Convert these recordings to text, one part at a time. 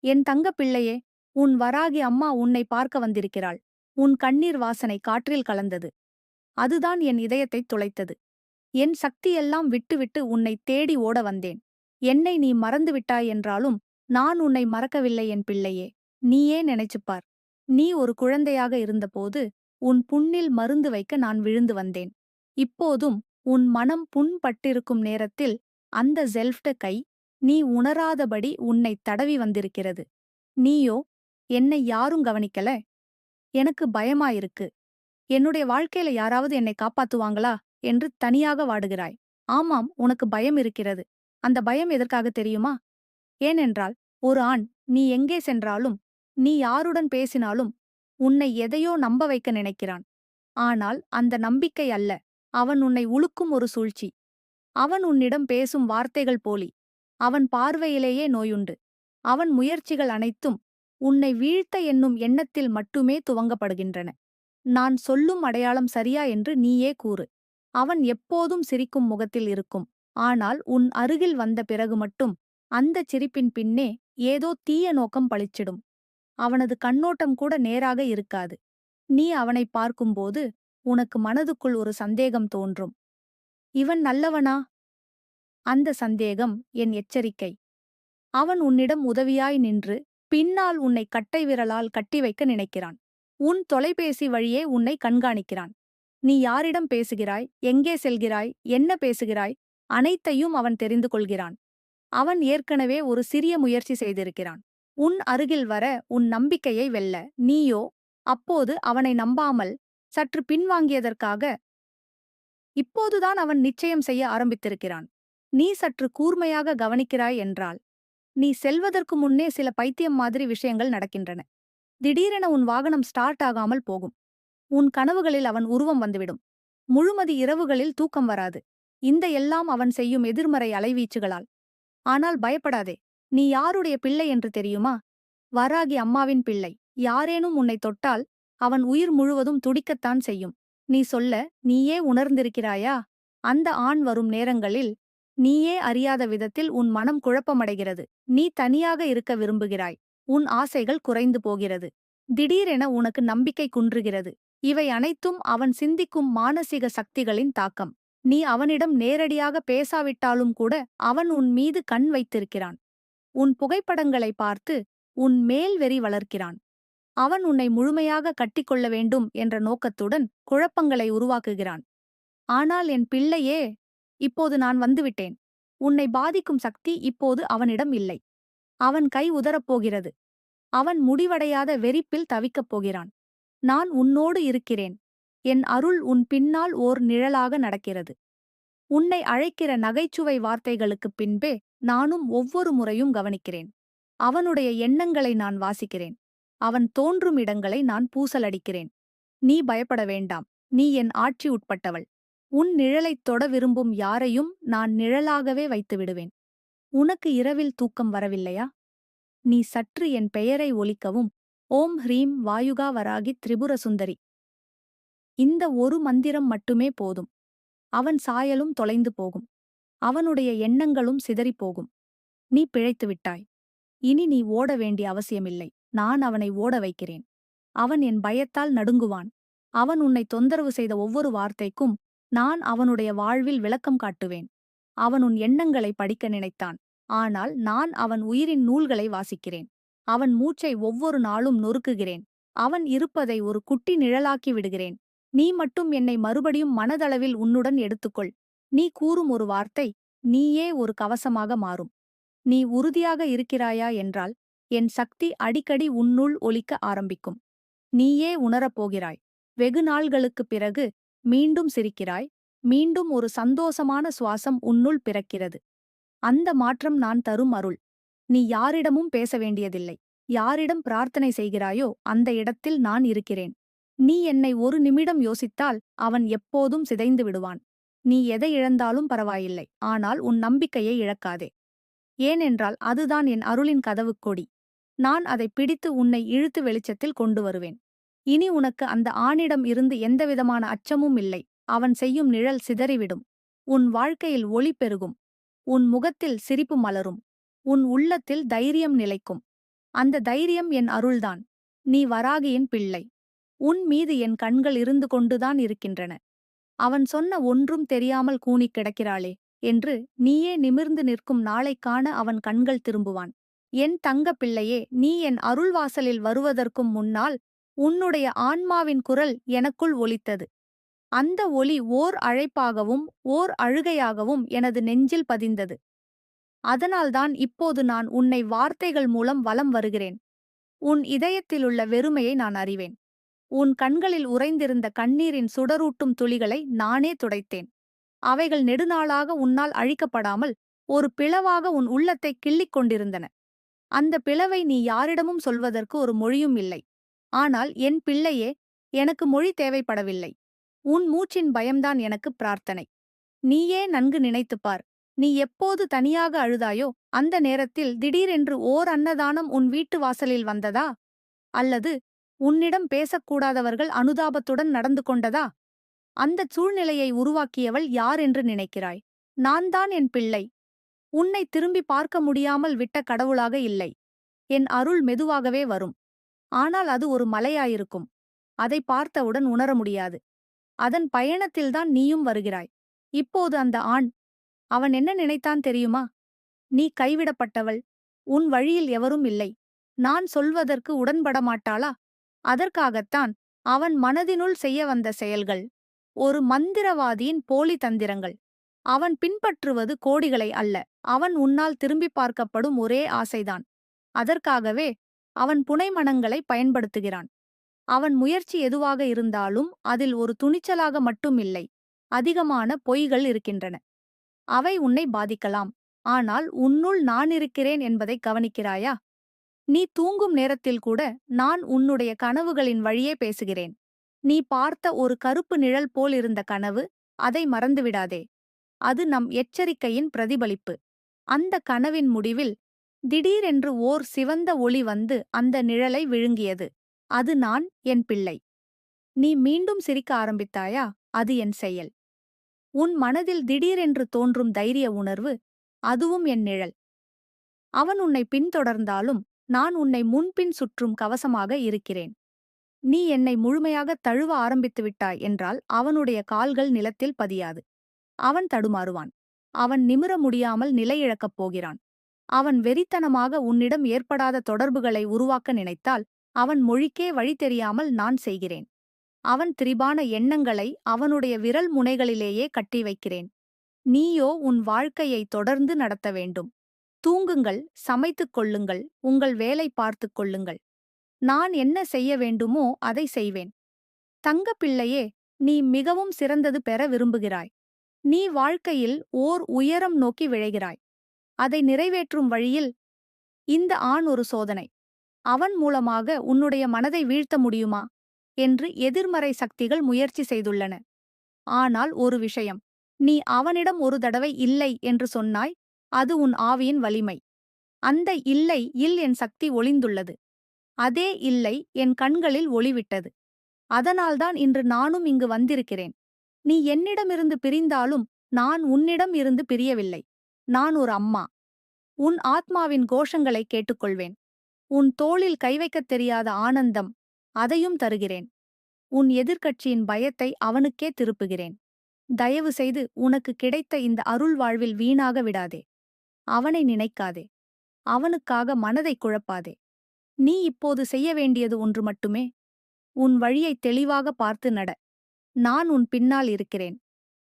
என் தங்க பிள்ளையே உன் வராகி அம்மா உன்னை பார்க்க வந்திருக்கிறாள். உன் கண்ணீர் வாசனை காற்றில் கலந்தது. அதுதான் என் இதயத்தைத் துளைத்தது. என் சக்தியெல்லாம் விட்டுவிட்டு உன்னை தேடி ஓட வந்தேன். என்னை நீ மறந்துவிட்டாய் என்றாலும் நான் உன்னை மறக்கவில்லை என் பிள்ளையே. நீயே நினைச்சுப்பார். நீ ஒரு குழந்தையாக இருந்தபோது உன் புண்ணில் மருந்து வைக்க நான் விழுந்து வந்தேன். இப்போதும் உன் மனம் புண்பட்டிருக்கும் நேரத்தில் அந்த ஜெல்ஃப்ட கை நீ உணராதபடி உன்னை தடவி வந்திருக்கிறது. நீயோ என்னை யாரும் கவனிக்கல? எனக்கு பயமாயிருக்கு. என்னுடைய வாழ்க்கையில யாராவது என்னை காப்பாத்துவாங்களா? என்று தனியாக வாடுகிறாய். ஆமாம் உனக்கு பயம் இருக்கிறது. அந்த பயம் எதற்காக தெரியுமா? ஏனென்றால் ஒரு ஆண் நீ எங்கே சென்றாலும் நீ யாருடன் பேசினாலும் உன்னை எதையோ நம்ப வைக்க நினைக்கிறான். ஆனால் அந்த நம்பிக்கை அல்ல. அவன் உன்னை உழுக்கும் ஒரு சூழ்ச்சி. அவன் உன்னிடம் பேசும் வார்த்தைகள் போலி. அவன் பார்வையிலேயே நோயுண்டு. அவன் முயற்சிகள் அனைத்தும் உன்னை வீழ்த்த என்னும் எண்ணத்தில் மட்டுமே துவங்கப்படுகின்றன. நான் சொல்லும் அடையாளம் சரியா என்று நீயே கூறு. அவன் எப்போதும் சிரிக்கும் முகத்தில் இருக்கும். ஆனால் உன் அருகில் வந்த பிறகு மட்டும் அந்தச் சிரிப்பின் பின்னே ஏதோ தீய நோக்கம் பளிச்சிடும். அவனது கண்ணோட்டம் கூட நேராக இருக்காது. நீ அவனை பார்க்கும்போது உனக்கு மனதுக்குள் ஒரு சந்தேகம் தோன்றும். இவன் நல்லவனா? அந்த சந்தேகம் என் எச்சரிக்கை. அவன் உன்னிடம் உதவியாய் நின்று பின்னால் உன்னை கட்டை விரலால் கட்டி வைக்க நினைக்கிறான். உன் தொலைபேசி வழியே உன்னை கண்காணிக்கிறான். நீ யாரிடம் பேசுகிறாய்? எங்கே செல்கிறாய்? என்ன பேசுகிறாய்? அனைத்தையும் அவன் தெரிந்து கொள்கிறான். அவன் ஏற்கனவே ஒரு சிறிய முயற்சி செய்திருக்கிறான். உன் அருகில் வர உன் நம்பிக்கையை வெல்ல நீயோ அப்போது அவனை நம்பாமல் சற்று பின்வாங்கியதற்காக இப்போதுதான் அவன் நிச்சயம் செய்ய ஆரம்பித்திருக்கிறான். நீ சற்று கூர்மையாக கவனிக்கிறாய் என்றால் நீ செல்வதற்கு முன்னே சில பைத்தியம் மாதிரி விஷயங்கள் நடக்கின்றன. திடீரென உன் வாகனம் ஸ்டார்ட் ஆகாமல் போகும். உன் கனவுகளில் அவன் உருவம் வந்துவிடும். முழுமதி இரவுகளில் தூக்கம் வராது. இந்த எல்லாம் அவன் செய்யும் எதிர்மறை அலைவீச்சுகளால். ஆனால் பயப்படாதே. நீ யாருடைய பிள்ளை என்று தெரியுமா? வராகி அம்மாவின் பிள்ளை. யாரேனும் உன்னை தொட்டால் அவன் உயிர் முழுவதும் துடிக்கத்தான் செய்யும். நீ சொல்ல நீயே உணர்ந்திருக்கிறாயா? அந்த ஆண் வரும் நேரங்களில் நீயே அறியாத விதத்தில் உன் மனம் குழப்பமடைகிறது. நீ தனியாக இருக்க விரும்புகிறாய். உன் ஆசைகள் குறைந்து போகிறது. திடீரென உனக்கு நம்பிக்கை குன்றுகிறது. இவை அனைத்தும் அவன் சிந்திக்கும் மானசீக சக்திகளின் தாக்கம். நீ அவனிடம் நேரடியாக பேசாவிட்டாலும் கூட அவன் உன் மீது கண் வைத்திருக்கிறான். உன் புகைப்படங்களை பார்த்து உன் மேல் வெறி வளர்க்கிறான். அவன் உன்னை முழுமையாக கட்டிக்கொள்ள வேண்டும் என்ற நோக்கத்துடன் குழப்பங்களை உருவாக்குகிறான். ஆனால் என் பிள்ளையே இப்போது நான் வந்துவிட்டேன் உன்னை பாதிக்கும் சக்தி இப்போது அவனிடம் இல்லை. அவன் கை உதறப்போகிறது அவன் முடிவடையாத வெறிப்பில் தவிக்கப் போகிறான். நான் உன்னோடு இருக்கிறேன். என் அருள் உன் பின்னால் ஓர் நிழலாக நடக்கிறது. உன்னை அழைக்கிற நகைச்சுவை வார்த்தைகளுக்குப் பின்பே நானும் ஒவ்வொரு முறையும் கவனிக்கிறேன். அவனுடைய எண்ணங்களை நான் வாசிக்கிறேன். அவன் தோன்றும் இடங்களை நான் பூசலடிக்கிறேன். நீ பயப்பட வேண்டாம். நீ என் ஆட்சி உட்பட்டவள். உன் நிழலைத் தொட விரும்பும் யாரையும் நான் நிழலாகவே வைத்து விடுவேன். உனக்கு இரவில் தூக்கம் வரவில்லையா? நீ சற்று என் பெயரை ஒலிக்கவும். ஓம் ஹ்ரீம் வாயுகா வராகி திரிபுர சுந்தரி இந்த ஒரு மந்திரம் மட்டுமே போதும். அவன் சாயலும் தொலைந்து போகும். அவனுடைய எண்ணங்களும் சிதறிப்போகும். நீ பிழைத்துவிட்டாய் இனி நீ ஓட வேண்டிய அவசியமில்லை. நான் அவனை ஓட வைக்கிறேன். அவன் என் பயத்தால் நடுங்குவான். அவன் உன்னை தொந்தரவு செய்த ஒவ்வொரு வார்த்தைக்கும் நான் அவனுடைய வாழ்வில் விளக்கம் காட்டுவேன். அவன் உன் எண்ணங்களை படிக்க நினைத்தான். ஆனால் நான் அவன் உயிரின் நூல்களை வாசிக்கிறேன். அவன் மூச்சை ஒவ்வொரு நாளும் நொறுக்குகிறேன். அவன் இருப்பதை ஒரு குட்டி நிழலாக்கி விடுகிறேன். நீ மட்டும் என்னை மறுபடியும் மனதளவில் உன்னுடன் எடுத்துக்கொள். நீ கூறும் ஒரு வார்த்தை நீயே ஒரு கவசமாக மாறும். நீ உறுதியாக இருக்கிறாயா என்றால் என் சக்தி அடிக்கடி உன்னுள் ஒலிக்க ஆரம்பிக்கும். நீயே உணரப்போகிறாய் வெகு நாள்களுக்குப் பிறகு மீண்டும் சிரிக்கிறாய். மீண்டும் ஒரு சந்தோஷமான சுவாசம் உன்னுள் பிறக்கிறது. அந்த மாற்றம் நான் தரும் அருள். நீ யாரிடமும் பேச வேண்டியதில்லை. யாரிடம் பிரார்த்தனை செய்கிறாயோ அந்த இடத்தில் நான் இருக்கிறேன். நீ என்னை ஒரு நிமிடம் யோசித்தால் அவன் எப்போதும் சிதைந்து விடுவான். நீ எதை இழந்தாலும் பரவாயில்லை. ஆனால் உன் நம்பிக்கையை இழக்காதே. ஏனென்றால் அதுதான் என் அருளின் கதவுக் கொடி. நான் அதை பிடித்து உன்னை இழுத்து வெளிச்சத்தில் கொண்டு வருவேன். இனி உனக்கு அந்த ஆணிடம் இருந்து எந்தவிதமான அச்சமும் இல்லை. அவன் செய்யும் நிழல் சிதறிவிடும். உன் வாழ்க்கையில் ஒளி பெருகும். உன் முகத்தில் சிரிப்பு மலரும். உன் உள்ளத்தில் தைரியம் நிலைக்கும். அந்த தைரியம் என் அருள்தான். நீ வராகியின் பிள்ளை. உன் மீது என் கண்கள் இருந்து கொண்டுதான் இருக்கின்றன. அவன் சொன்ன ஒன்றும் தெரியாமல் கூனிக் கிடக்கிறாளே என்று நீயே நிமிர்ந்து நிற்கும் நாளைக் காண அவன் கண்கள் திரும்புவான். என் தங்க பிள்ளையே நீ என் அருள்வாசலில் வருவதற்கும் முன்னால் உன்னுடைய ஆன்மாவின் குரல் எனக்குள் ஒலித்தது. அந்த ஒலி ஓர் அழைப்பாகவும் ஓர் அழுகையாகவும் எனது நெஞ்சில் பதிந்தது. அதனால்தான் இப்போது நான் உன்னை வார்த்தைகள் மூலம் வலம் வருகிறேன். உன் இதயத்திலுள்ள வெறுமையை நான் அறிவேன். உன் கண்களில் உறைந்திருந்த கண்ணீரின் சுடரூட்டும் துளிகளை நானே துடைத்தேன். அவைகள் நெடுநாளாக உன்னால் அழிக்கப்படாமல் ஒரு பிளவாக உன் உள்ளத்தை கிள்ளிக் கொண்டிருந்தன. அந்த பிளவை நீ யாரிடமும் சொல்வதற்கு ஒரு மொழியும் இல்லை. ஆனால் என் பிள்ளையே எனக்கு மொழி தேவைப்படவில்லை. உன் மூச்சின் பயம்தான் எனக்கு பிரார்த்தனை. நீயே நன்கு நினைத்துப்பார். நீ எப்போது தனியாக அழுதாயோ அந்த நேரத்தில் திடீரென்று ஓர் அன்னதானம் உன் வீட்டு வாசலில் வந்ததா? அல்லது உன்னிடம் பேசக்கூடாதவர்கள் அனுதாபத்துடன் நடந்து கொண்டதா? அந்தச் சூழ்நிலையை உருவாக்கியவள் யார் என்று நினைக்கிறாய்? நான் தான் என் பிள்ளை. உன்னை திரும்பி பார்க்க முடியாமல் விட்ட கடவுளாக இல்லை. என் அருள் மெதுவாகவே வரும். ஆனால் அது ஒரு மலையாயிருக்கும். அதை பார்த்தவுடன் உணர முடியாது. அதன் பயணத்தில்தான் நீயும் வருகிறாய். இப்போது அந்த ஆண் அவன் என்ன நினைத்தான் தெரியுமா? நீ கைவிடப்பட்டவள். உன் வழியில் எவரும் இல்லை. நான் சொல்வதற்கு உடன்பட மாட்டாளா அதற்காகத்தான் அவன் மனதினுள் செய்ய வந்த செயல்கள். ஒரு மந்திரவாதியின் போலி தந்திரங்கள். அவன் பின்பற்றுவது கோடிகளை அல்ல. அவன் உன்னால் திரும்பி பார்க்கப்படும் ஒரே ஆசைதான். அதற்காகவே அவன் புனைமணங்களை பயன்படுத்துகிறான். அவன் முயற்சி எதுவாக இருந்தாலும் அதில் ஒரு துணிச்சலாக மட்டும் இல்லை அதிகமான பொய்கள் இருக்கின்றன. அவை உன்னை பாதிக்கலாம். ஆனால் உன்னுள் நான் இருக்கிறேன் என்பதை கவனிக்கிறாயா? நீ தூங்கும் நேரத்தில் கூட நான் உன்னுடைய கனவுகளின் வழியே பேசுகிறேன். நீ பார்த்த ஒரு கருப்பு நிழல் போல் இருந்த கனவு அதை மறந்துவிடாதே. அது நம் எச்சரிக்கையின் பிரதிபலிப்பு. அந்த கனவின் முடிவில் திடீரென்று ஓர் சிவந்த ஒளி வந்து அந்த நிழலை விழுங்கியது. அது நான் என் பிள்ளை. நீ மீண்டும் சிரிக்க ஆரம்பித்தாயா? அது என் செயல். உன் மனதில் திடீரென்று தோன்றும் தைரிய உணர்வு அதுவும் என் நிழல். அவன் உன்னை பின்தொடர்ந்தாலும் நான் உன்னை முன்பின் சுற்றும் கவசமாக இருக்கிறேன். நீ என்னை முழுமையாக தழுவ ஆரம்பித்து விட்டாய் என்றால் அவனுடைய கால்கள் நிலத்தில் பதியாது. அவன் தடுமாறுவான். அவன் நிமிர முடியாமல் நிலையிழக்கப் போகிறான். அவன் வெறித்தனமாக உன்னிடம் ஏற்படாத தொடர்புகளை உருவாக்க நினைத்தால் அவன் மொழிக்கே வழி தெரியாமல் நான் செய்கிறேன். அவன் திரிபான எண்ணங்களை அவனுடைய விரல் முனைகளிலேயே கட்டி வைக்கிறேன். நீயோ உன் வாழ்க்கையை தொடர்ந்து நடத்த வேண்டும். தூங்குங்கள் சமைத்துக் கொள்ளுங்கள் உங்கள் வேலை பார்த்துக் கொள்ளுங்கள். நான் என்ன செய்ய வேண்டுமோ அதை செய்வேன். தங்கப்பிள்ளையே நீ மிகவும் சிறந்தது பெற விரும்புகிறாய். நீ வாழ்க்கையில் ஓர் உயரம் நோக்கி விழைகிறாய். அதை நிறைவேற்றும் வழியில் இந்த ஆண் ஒரு சோதனை. அவன் மூலமாக உன்னுடைய மனதை வீழ்த்த முடியுமா? என்று எதிர்மறை சக்திகள் முயற்சி செய்துள்ளன. ஆனால் ஒரு விஷயம் நீ அவனிடம் ஒரு தடவை இல்லை என்று சொன்னாய் அது உன் ஆவியின் வலிமை. அந்த இல்லை இல் என் சக்தி ஒளிந்துள்ளது. அதே இல்லை என் கண்களில் ஒளிவிட்டது. அதனால்தான் இன்று நானும் இங்கு வந்திருக்கிறேன். நீ என்னிடமிருந்து பிரிந்தாலும் நான் உன்னிடம் இருந்து பிரியவில்லை. நான் ஒரு அம்மா. உன் ஆத்மாவின் கோஷங்களை கேட்டுக்கொள்வேன். உன் தோளில் கை வைக்கத் தெரியாத ஆனந்தம் அதையும் தருகிறேன். உன் எதிர்க்கட்சியின் பயத்தை அவனுக்கே திருப்புகிறேன். தயவு செய்து உனக்கு கிடைத்த இந்த அருள் வாழ்வில் வீணாக விடாதே. அவனை நினைக்காதே. அவனுக்காக மனதை குழப்பாதே. நீ இப்போது செய்ய வேண்டியது ஒன்று மட்டுமே. உன் வழியை தெளிவாக பார்த்து நட. நான் உன் பின்னால் இருக்கிறேன்.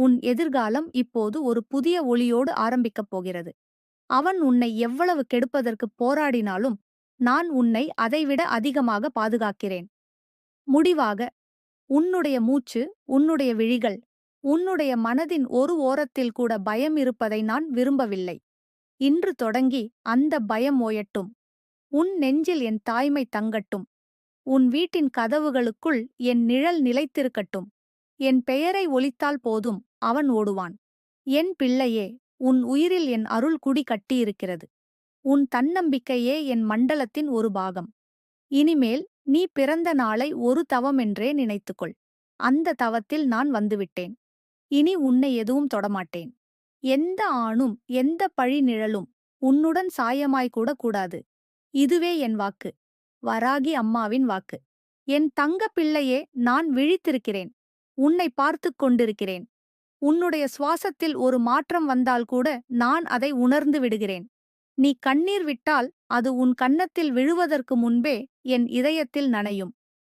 உன் எதிர்காலம் இப்போது ஒரு புதிய ஒளியோடு ஆரம்பிக்கப் போகிறது. அவன் உன்னை எவ்வளவு கெடுப்பதற்கு போராடினாலும் நான் உன்னை அதைவிட அதிகமாக பாதுகாக்கிறேன். முடிவாக உன்னுடைய மூச்சு உன்னுடைய விழிகள் உன்னுடைய மனதின் ஒரு ஓரத்தில் கூட பயம் இருப்பதை நான் விரும்பவில்லை. இன்று தொடங்கி அந்த பயம் ஓயட்டும். உன் நெஞ்சில் என் தாய்மை தங்கட்டும். உன் வீட்டின் கதவுகளுக்குள் என் நிழல் நிலைத்திருக்கட்டும். என் பெயரை ஒலித்தால் போதும். அவன் ஓடுவான். என் பிள்ளையே உன் உயிரில் என் அருள் குடி கட்டியிருக்கிறது. உன் தன்னம்பிக்கையே என் மண்டலத்தின் ஒரு பாகம். இனிமேல் நீ பிறந்த நாளை ஒரு தவமென்றே நினைத்துக்கொள். அந்த தவத்தில் நான் வந்துவிட்டேன். இனி உன்னை எதுவும் தொடமாட்டேன். எந்த ஆணும் எந்த பழி நிழலும் உன்னுடன் சாயமாய்க்கூட கூடாது. இதுவே என் வாக்கு. வராகி அம்மாவின் வாக்கு. என் தங்க பிள்ளையே நான் விழித்திருக்கிறேன். உன்னை பார்த்துக் கொண்டிருக்கிறேன். உன்னுடைய சுவாசத்தில் ஒரு மாற்றம் வந்தால் கூட நான் அதை உணர்ந்து விடுகிறேன். நீ கண்ணீர் விட்டால் அது உன் கன்னத்தில் விழுவதற்கு முன்பே என் இதயத்தில் நனையும்.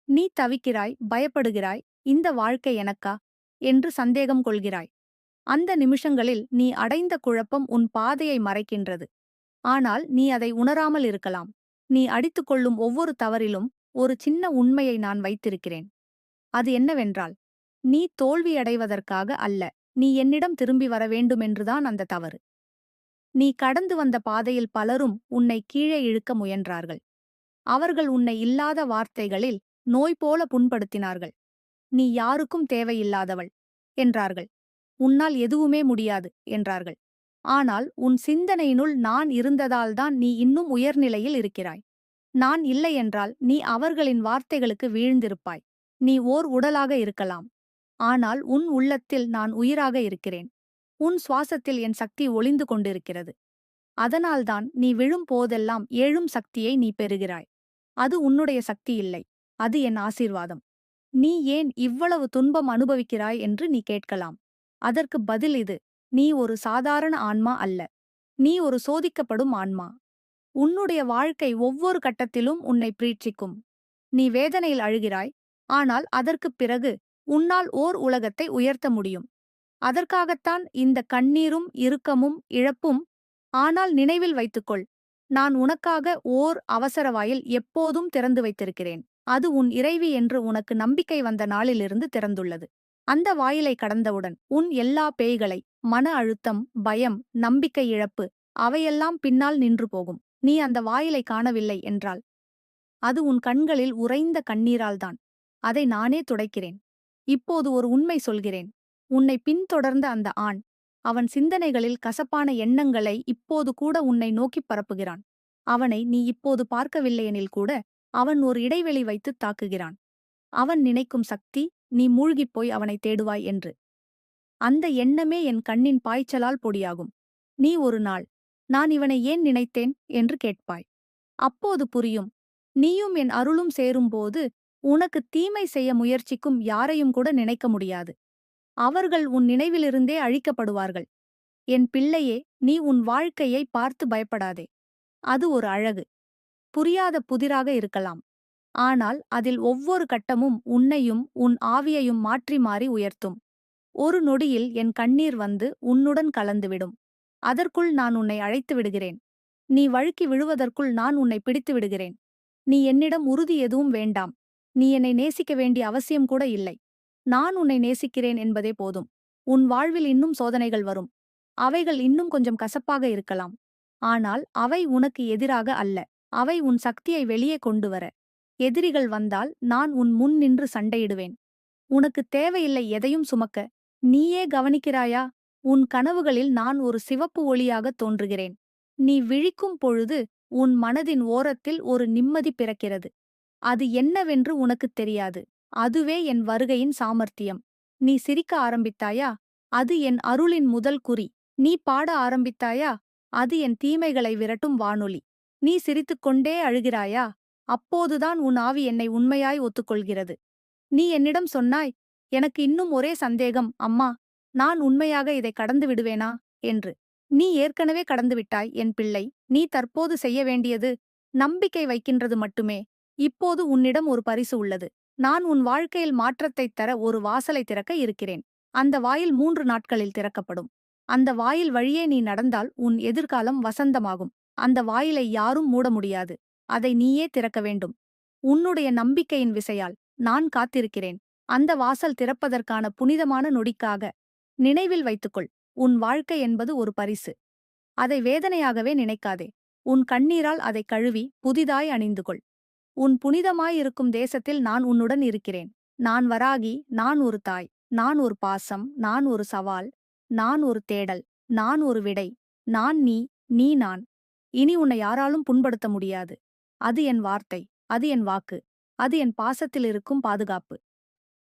நீ தவிக்கிறாய் பயப்படுகிறாய் இந்த வாழ்க்கை எனக்கா? என்று சந்தேகம் கொள்கிறாய். அந்த நிமிஷங்களில் நீ அடைந்த குழப்பம் உன் பாதையை மறைக்கின்றது. ஆனால் நீ அதை உணராமல் இருக்கலாம். நீ அடித்துக் கொள்ளும் ஒவ்வொரு தவறிலும் ஒரு சின்ன உண்மையை நான் வைத்திருக்கிறேன். அது என்னவென்றால் நீ தோல்வியடைவதற்காக அல்ல. நீ என்னிடம் திரும்பி வர வேண்டுமென்றுதான் அந்த தவறு. நீ கடந்து வந்த பாதையில் பலரும் உன்னை கீழே இழுக்க முயன்றார்கள். அவர்கள் உன்னை இல்லாத வார்த்தைகளில் நோய் போல புண்படுத்தினார்கள். நீ யாருக்கும் தேவையில்லாதவள் என்றார்கள். உன்னால் எதுவுமே முடியாது என்றார்கள். ஆனால் உன் சிந்தனையினுள் நான் இருந்ததால்தான் நீ இன்னும் உயர்நிலையில் இருக்கிறாய். நான் இல்லையென்றால் நீ அவர்களின் வார்த்தைகளுக்கு வீழ்ந்திருப்பாய். நீ ஓர் உடலாக இருக்கலாம். ஆனால் உன் உள்ளத்தில் நான் உயிராக இருக்கிறேன். உன் சுவாசத்தில் என் சக்தி ஒளிந்து கொண்டிருக்கிறது. அதனால்தான் நீ விழும் போதெல்லாம் ஏழும் சக்தியை நீ பெறுகிறாய். அது உன்னுடைய சக்தி இல்லை. அது என் ஆசீர்வாதம். நீ ஏன் இவ்வளவு துன்பம் அனுபவிக்கிறாய் என்று நீ கேட்கலாம். அதற்கு பதில் இது. நீ ஒரு சாதாரண ஆன்மா அல்ல. நீ ஒரு சோதிக்கப்படும் ஆன்மா. உன்னுடைய வாழ்க்கை ஒவ்வொரு கட்டத்திலும் உன்னை பிரீட்சிக்கும். நீ வேதனையில் அழுகிறாய். ஆனால் அதற்குப் பிறகு உன்னால் ஓர் உலகத்தை உயர்த்த முடியும். அதற்காகத்தான் இந்த கண்ணீரும் இறுக்கமும் இழப்பும் ஆனால் நினைவில் வைத்துக்கொள். நான் உனக்காக ஓர் அவசர வாயில் எப்போதும் திறந்து வைத்திருக்கிறேன். அது உன் இறைவி என்று உனக்கு நம்பிக்கை வந்த நாளிலிருந்து திறந்துள்ளது. அந்த வாயிலை கடந்தவுடன் உன் எல்லா பேய்களை மன அழுத்தம் பயம் நம்பிக்கை இழப்பு அவையெல்லாம் பின்னால் நின்று போகும். நீ அந்த வாயிலை காணவில்லை என்றால் அது உன் கண்களில் உறைந்த கண்ணீரால்தான் அதை நானே துடைக்கிறேன். இப்போது ஒரு உண்மை சொல்கிறேன். உன்னை பின்தொடர்ந்த அந்த ஆண் அவன் சிந்தனைகளில் கசப்பான எண்ணங்களை இப்போது கூட உன்னை நோக்கிப் பரப்புகிறான். அவனை நீ இப்போது பார்க்கவில்லையெனில் கூட அவன் ஒரு இடைவெளி வைத்துத் தாக்குகிறான். அவன் நினைக்கும் சக்தி நீ மூழ்கிப் போய் அவனை தேடுவாய் என்று. அந்த எண்ணமே என் கண்ணின் பாய்ச்சலால் பொடியாகும். நீ ஒரு நாள் நான் இவனை ஏன் நினைத்தேன்? என்று கேட்பாய். அப்போது புரியும். நீயும் என் அருளும் சேரும்போது உனக்கு தீமை செய்ய முயற்சிக்கும் யாரையும் கூட நினைக்க முடியாது. அவர்கள் உன் நினைவிலிருந்தே அழிக்கப்படுவார்கள். என் பிள்ளையே நீ உன் வாழ்க்கையை பார்த்து பயப்படாதே. அது ஒரு அழகு. புரியாத புதிராக இருக்கலாம். ஆனால் அதில் ஒவ்வொரு கட்டமும் உன்னையும் உன் ஆவியையும் மாற்றி மாறி உயர்த்தும். ஒரு நொடியில் என் கண்ணீர் வந்து உன்னுடன் கலந்துவிடும். அதற்குள் நான் உன்னை அழைத்து விடுகிறேன். நீ வழுக்கி விழுவதற்குள் நான் உன்னை பிடித்து விடுகிறேன். நீ என்னிடம் உறுதி எதுவும் வேண்டாம். நீ என்னை நேசிக்க வேண்டிய அவசியம் கூட இல்லை. நான் உன்னை நேசிக்கிறேன் என்பதே போதும். உன் வாழ்வில் இன்னும் சோதனைகள் வரும். அவைகள் இன்னும் கொஞ்சம் கசப்பாக இருக்கலாம். ஆனால் அவை உனக்கு எதிராக அல்ல. அவை உன் சக்தியை வெளியே கொண்டு வர. எதிரிகள் வந்தால் நான் உன் முன் நின்று சண்டையிடுவேன். உனக்கு தேவையில்லை எதையும் சுமக்க. நீயே கவனிக்கிறாயா? உன் கனவுகளில் நான் ஒரு சிவப்பு ஒளியாக தோன்றுகிறேன். நீ விழிக்கும் பொழுது உன் மனதின் ஓரத்தில் ஒரு நிம்மதி பிறக்கிறது. அது என்னவென்று உனக்குத் தெரியாது. அதுவே என் வருகையின் சாமர்த்தியம். நீ சிரிக்க ஆரம்பித்தாயா? அது என் அருளின் முதல் குறி. நீ பாட ஆரம்பித்தாயா? அது என் தீமைகளை விரட்டும் வானொலி. நீ சிரித்துக்கொண்டே அழுகிறாயா? அப்போதுதான் உன் ஆவி என்னை உண்மையாய் ஒத்துக்கொள்கிறது. நீ என்னிடம் சொன்னாய் எனக்கு இன்னும் ஒரே சந்தேகம் அம்மா. நான் உண்மையாக இதை கடந்து விடுவேனா? என்று. நீ ஏற்கனவே கடந்துவிட்டாய் என் பிள்ளை. நீ தற்போது செய்ய வேண்டியது நம்பிக்கை வைக்கின்றது மட்டுமே. இப்போது உன்னிடம் ஒரு பரிசு உள்ளது. நான் உன் வாழ்க்கையில் மாற்றத்தைத் தர ஒரு வாசலை திறக்க இருக்கிறேன். அந்த வாயில் மூன்று நாட்களில் திறக்கப்படும். அந்த வாயில் வழியே நீ நடந்தால் உன் எதிர்காலம் வசந்தமாகும். அந்த வாயிலை யாரும் மூட முடியாது. அதை நீயே திறக்க வேண்டும். உன்னுடைய நம்பிக்கையின் விசையால் நான் காத்திருக்கிறேன். அந்த வாசல் திறப்பதற்கான புனிதமான நொடிக்காக நினைவில் வைத்துக்கொள். உன் வாழ்க்கை என்பது ஒரு பரிசு. அதை வேதனையாகவே நினைக்காதே. உன் கண்ணீரால் அதை கழுவி புதிதாய் அணிந்து கொள் உன் புனிதமாயிருக்கும் தேசத்தில் நான் உன்னுடன் இருக்கிறேன். நான் வராகி நான் ஒரு தாய் நான் ஒரு பாசம் நான் ஒரு சவால் நான் ஒரு தேடல் நான் ஒரு விடை நான் நீ நீ நான். இனி உன்னை யாராலும் புண்படுத்த முடியாது. அது என் வார்த்தை அது என் வாக்கு அது என் பாசத்தில் இருக்கும் பாதுகாப்பு.